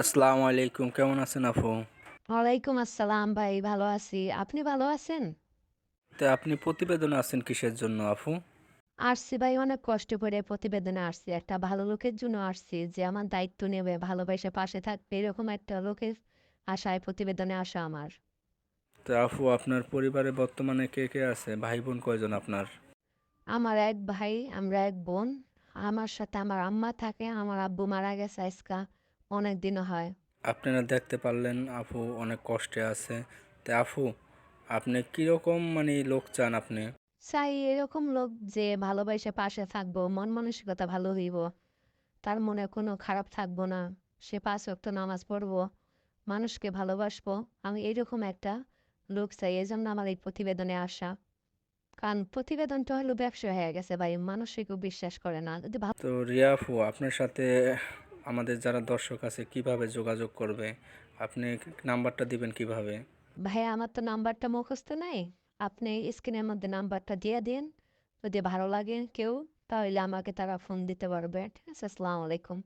আসসালামু আলাইকুম কেমন আছেন আপু? ওয়ালাইকুম আসসালাম ভাই ভালো আছি। আপনি ভালো আছেন? তো আপনি প্রতিবেদনে আছেন কিসের জন্য আপু? আসছি ভাই অনেক কষ্ট করে প্রতিবেদনে আসছি। একটা ভালো লোকের জন্য আসছি যে আমার দায়িত্ব নেবে ভালোবাসে পাশে থাকবে এরকম একটা লোকের আশায় প্রতিবেদনে আসা আমার। তো আপু আপনার পরিবারে বর্তমানে কে কে আছে? ভাই বোন কয়জন আপনার? আমার এক ভাই আমরা এক বোন। আমার সাথে আমার আম্মা থাকে আমার আব্বু মারা গেছে আজকা। অনেক দিন হয়। আপনারা দেখতে পারলেন আপু অনেক কষ্টে আছে। তো আপু আপনি কীরকম মানে লোক চান আপনি? চাই এরকম লোক যে ভালোবাসে পাশে থাকব মন মানসিকতা ভালো হইব। তার মনে কোনো খারাপ থাকব না। সে পাঁচ ওয়াক্ত নামাজ পড়ব মানুষকে ভালোবাসবো। আমি এইরকম একটা লোক চাই এই জন্য আমার এই প্রতিবেদনে আসা। কারণ প্রতিবেদনটা হলো ব্যবসা হয়ে গেছে ভাই মানুষই কেউ বিশ্বাস করে না। যদি তো রিয়া আপু আপনার সাথে আমাদের যারা দর্শক আছে, কীভাবে যোগাযোগ করবে? আপনি নাম্বারটা দিবেন কীভাবে? ভাইয়া, আমার তো নাম্বারটা মুখস্থ নাই। আপনি স্ক্রিনের মধ্যে নাম্বারটা দিয়ে দিন। যদি ভালো লাগে কেউ, তাহলে আমাকে তারা ফোন দিতে পারবে। ঠিক আছে, আসসালামু আলাইকুম।